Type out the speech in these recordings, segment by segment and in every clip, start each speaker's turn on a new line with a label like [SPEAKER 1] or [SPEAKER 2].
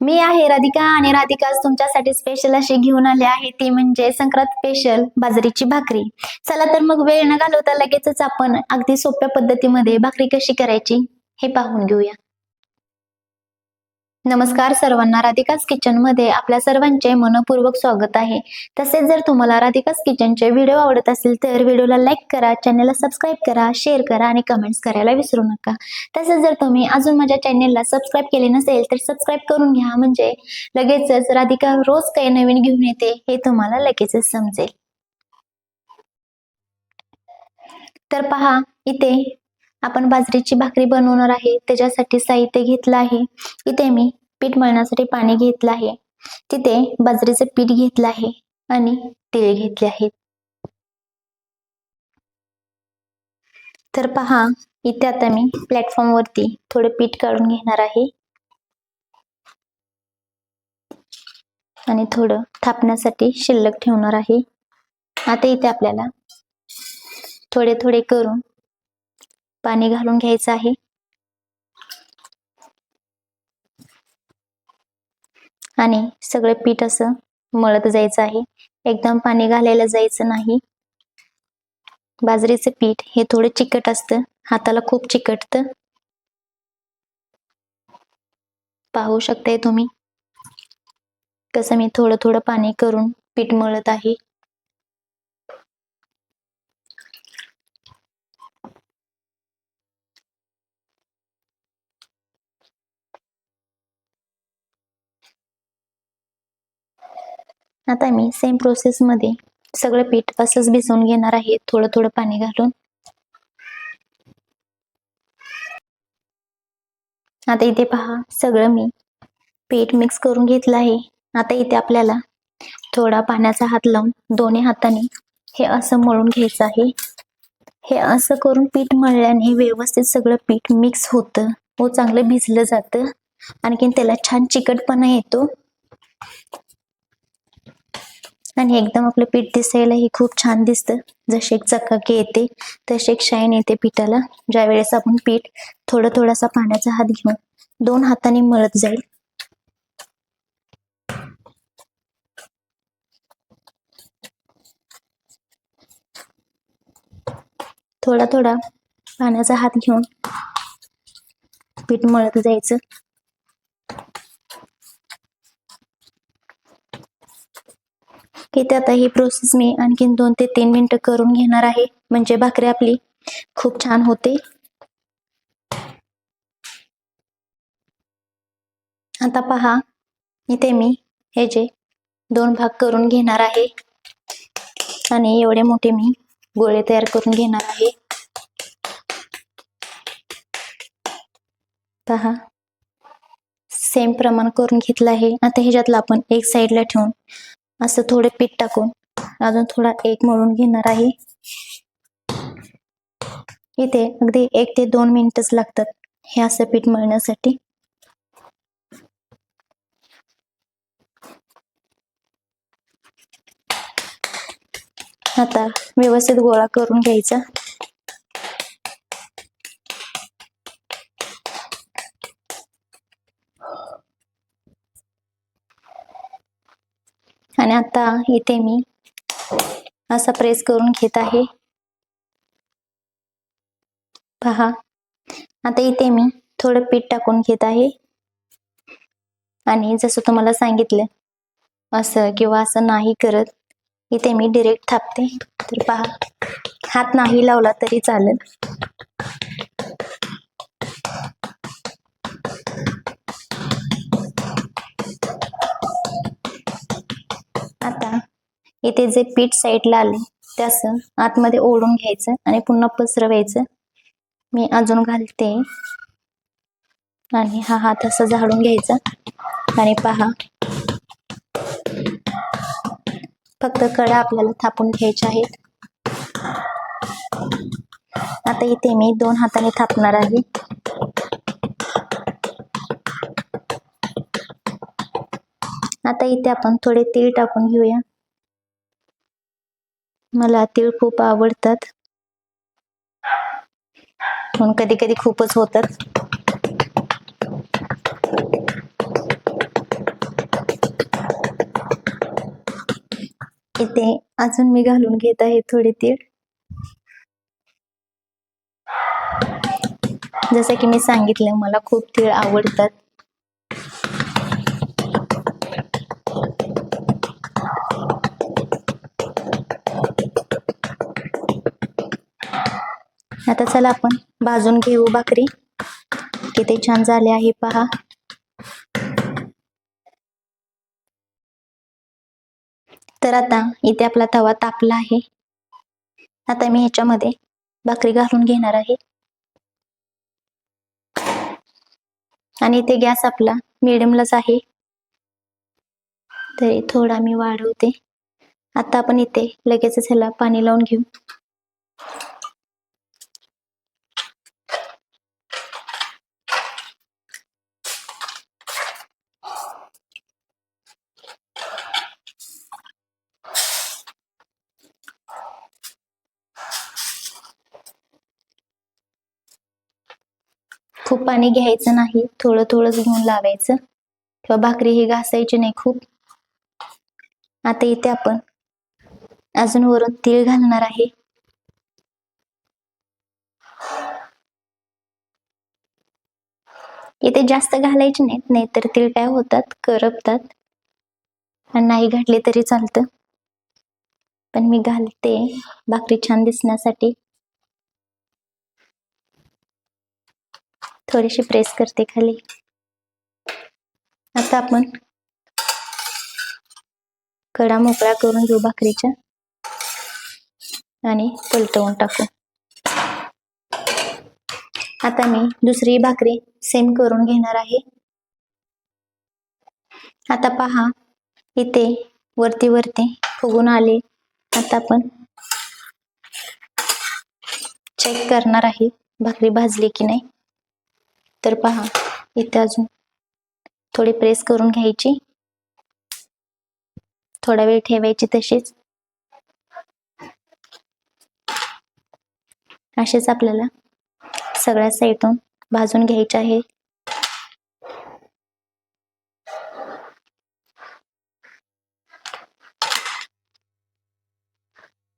[SPEAKER 1] मी आहे राधिका आणि राधिका तुमच्यासाठी स्पेशल अशी घेऊन आले आहे. ती म्हणजे संक्रांत स्पेशल बाजरीची भाकरी. चला तर मग वेळ न घालवता लगेचच आपण अगदी सोप्या पद्धतीमध्ये भाकरी कशी करायची हे पाहून घेऊया. नमस्कार सर्वांना राधिकाच किचनमध्ये आपल्या सर्वांचे मनपूर्वक स्वागत आहे. तसेच जर तुम्हाला राधिकाच किचनचे व्हिडिओ आवडत असेल तर व्हिडिओला लाईक करा चॅनलला सबस्क्राईब करा शेअर करा आणि कमेंट्स करायला विसरू नका. तसेच जर तुम्ही अजून माझ्या चॅनेलला सबस्क्राईब केले नसेल तर सबस्क्राईब करून घ्या म्हणजे लगेचच राधिका रोज काही नवीन घेऊन येते हे तुम्हाला लगेचच समजेल. तर पहा इथे आपण बाजरीची भाकरी बनवणार आहे. त्याच्यासाठी साहित्य घेतलं आहे. इथे मी पीठ मळण्यासाठी पाणी घेतलं आहे. तिथे बाजरीचं पीठ घेतलं आहे आणि तीळ घेतले आहेत. तर पहा इथे आता मी प्लॅटफॉर्म वरती थोडं पीठ काढून घेणार आहे. आणि थोडं थापण्यासाठी शिल्लक ठेवणार आहे. आता इथे आपल्याला थोडे थोडे करून पाणी घालून घ्यायचं आहे. आणि सगळं पीठ असं मळत जायचं आहे. एकदम पाणी घालायला जायचं नाही. बाजरीचं पीठ हे थोडं चिकट असतं. हाताला खूप चिकटतं. पाहू शकताय तुम्ही? कसं मी थोडं थोडं पाणी करून पीठ मळत आहे. आता मी सेम प्रोसेस मध्ये सगळं पीठ असंच भिजवून घेणार आहे. थोडं थोडं पाणी घालून. आता इथे पहा सगळं मी पीठ मिक्स करून घेतलं आहे. आता इथे आपल्याला थोडा पाण्याचा हात लावून दोन्ही हाताने हे असं मळून घ्यायचं आहे. हे असं करून पीठ मळल्याने व्यवस्थित सगळं पीठ मिक्स होतं. व चांगलं भिजलं जातं. आणखीन त्याला छान चिकटपणा येतो. आणि एकदम आपलं पीठ दिसायलाही खूप छान दिसतं. जसे एक चकाकी येते तसे एक शाईन येते पिठाला. ज्या वेळेस आपण पीठ थोडं थोडासा पाण्याचा हात घेऊन दोन हाताने मळत जाईल. थोडा थोडा पाण्याचा हात घेऊन पीठ मळत जायचं. इथे आता ही प्रोसेस मी आणखीन दोन ते तीन मिनटं करून घेणार आहे. म्हणजे भाकरी आपली खूप छान होते. आता पहा इथे मी हे जे दोन भाग करून घेणार आहे. आणि एवढे मोठे मी गोळे तयार करून घेणार आहे. पहा सेम प्रमाण करून घेतलं आहे. आता ह्याच्यातला आपण एक साईडला ठेवून असं थोडे पीठ टाकून अजून थोडा एक मळून घेणार आहे. इथे अगदी एक ते दोन मिनिटच लागतात हे असं पीठ मळण्यासाठी. आता व्यवस्थित गोळा करून घ्यायचा. आणि आता इथे मी असा प्रेस करून घेत आहे. पहा. आता इथे मी थोडं पीठ टाकून घेत आहे. आणि जसं तुम्हाला सांगितलं असं किंवा असं नाही करत इथे मी डिरेक्ट थापते. तर पहा. हात नाही लावला तरी चालेल. इथे जे पीठ साईडला आले त्यास आतमध्ये ओढून घ्यायचं आणि पुन्हा पसरवायचं. मी अजून घालते. आणि हा हात असा झाडून घ्यायचा. आणि पहा. फक्त कडा आपल्याला थापून घ्यायच्या आहेत. आता इथे मी दोन हाताने थापणार आहे. आता इथे आपण थोडे तीळ टाकून घेऊया. मला तीळ खूप आवडतात. म्हणून कधी कधी खूपच होतात. इथे अजून मी घालून घेत आहे थोडे तीळ. जसं की मी सांगितलं मला खूप तीळ आवडतात. आता चला आपण भाजून घेऊ भाकरी. किती छान झाले आहे पहा. तर आता इथे आपला तवा तापला आहे. आता मी ह्याच्यामध्ये भाकरी घालून घेणार आहे. आणि इथे गॅस आपला मिडियमलाच आहे. तरी थोडा मी वाढवते. आता आपण इथे लगेचच ह्याला पाणी लावून घेऊ. खूप पाणी घ्यायचं नाही थोडं थोडंच घेऊन लावायचं. किंवा भाकरी ही घासायची नाही खूप. आता इथे आपण अजून वरून तीळ घालणार आहे. इथे जास्त घालायचे नाहीत नाहीतर तीळ काय होतात करपतात. आणि नाही घातले तरी चालतं. पण मी घालते. भाकरी छान दिसण्यासाठी. थोडीशी प्रेस करते खाली. आता आपण कडा मोकळा करून घेऊ भाकरीच्या आणि पलटवून टाकू. आता मी दुसरी भाकरी सेम करून घेणार आहे. आता पहा इथे वरती वरती फुगून आले. आता आपण चेक करणार आहे भाकरी भाजली की नाही. तर पहा इथे अजून थोडी प्रेस करून घ्यायची. थोडा वेळ ठेवायची तशीच. असेच आपल्याला सगळ्या साईडून भाजून घ्यायचे आहे.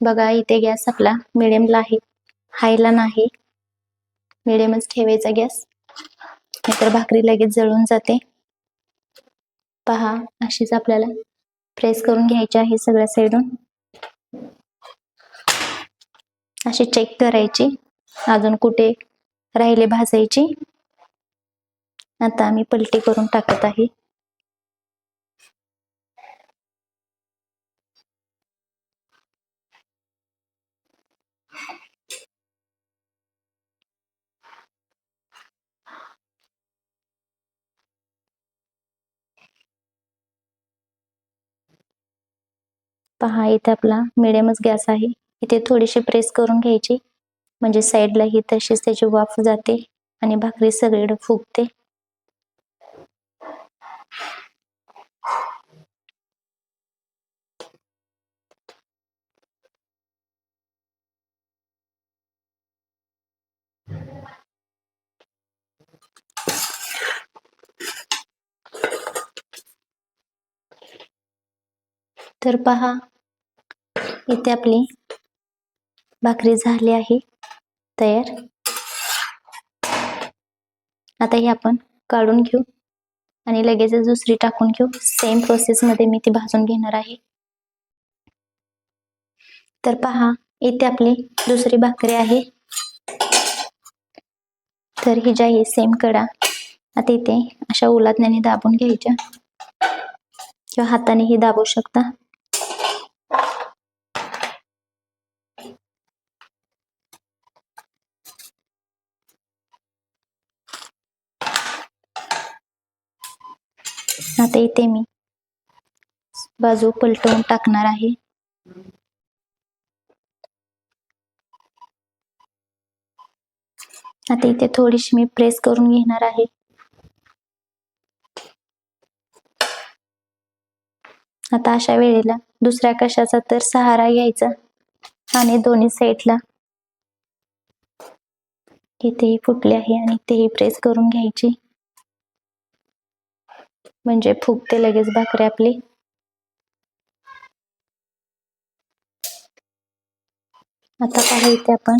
[SPEAKER 1] बघा इथे गॅस आपला मिडियमला आहे. हायला नाही. मिडियमच ठेवायचा गॅस. नाहीतर भाकरी लगेच जळून जाते. पहा अशीच आपल्याला प्रेस करून घ्यायची आहे सगळ्या साईडून अशी चेक करायची. अजून कुठे राहिले भाजायची. आता आम्ही पलटी करून टाकत आहे. पहा इथे आपला मिडियमच गॅस आहे. इथे थोडीशी प्रेस करून घ्यायची. म्हणजे साईडला ही तशीच त्याची वाफ जाते आणि भाकरी सगळीकडे फुगते. तर पहा इथे आपली भाकरी झाली आहे तयार. आता ही आपण काढून घेऊ आणि लगेच दुसरी टाकून घेऊ. सेम प्रोसेस मध्ये मी ती भाजून घेणार आहे. तर पहा इथे आपली दुसरी भाकरी आहे. तर ही ज्या आहे सेम कडा. आता इथे अशा उलातण्याने दाबून घ्यायच्या. किंवा हातानेही दाबू शकता. इथे मी. बाजू पलटवून टाकणार आहे. आता इथे थोडीशी मी प्रेस करून घेणार आहे. आता अशा वेळेला दुसऱ्या कशाचा तर सहारा घ्यायचा आणि दोन्ही साईडला इथेही फुटले आहे आणि तेही प्रेस करून घ्यायची. म्हणजे फुगते लगेच भाकरी आपली. आता पहा इथे आपण.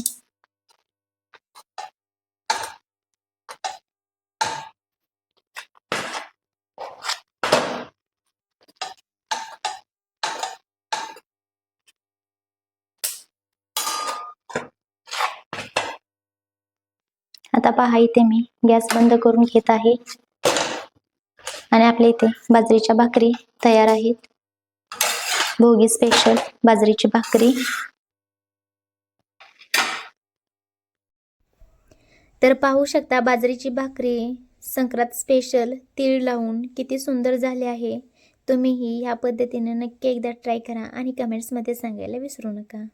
[SPEAKER 1] आता पहा इथे मी. गॅस बंद करून घेत आहे. आणि आपल्या इथे बाजरीच्या भाकरी तयार आहेत. भोगी स्पेशल बाजरीची भाकरी. तर पाहू शकता बाजरीची भाकरी संक्रांत स्पेशल तीळ लावून किती सुंदर झाले आहे. तुम्हीही ह्या पद्धतीने नक्की एकदा ट्राय करा आणि कमेंट्समध्ये सांगायला विसरू नका.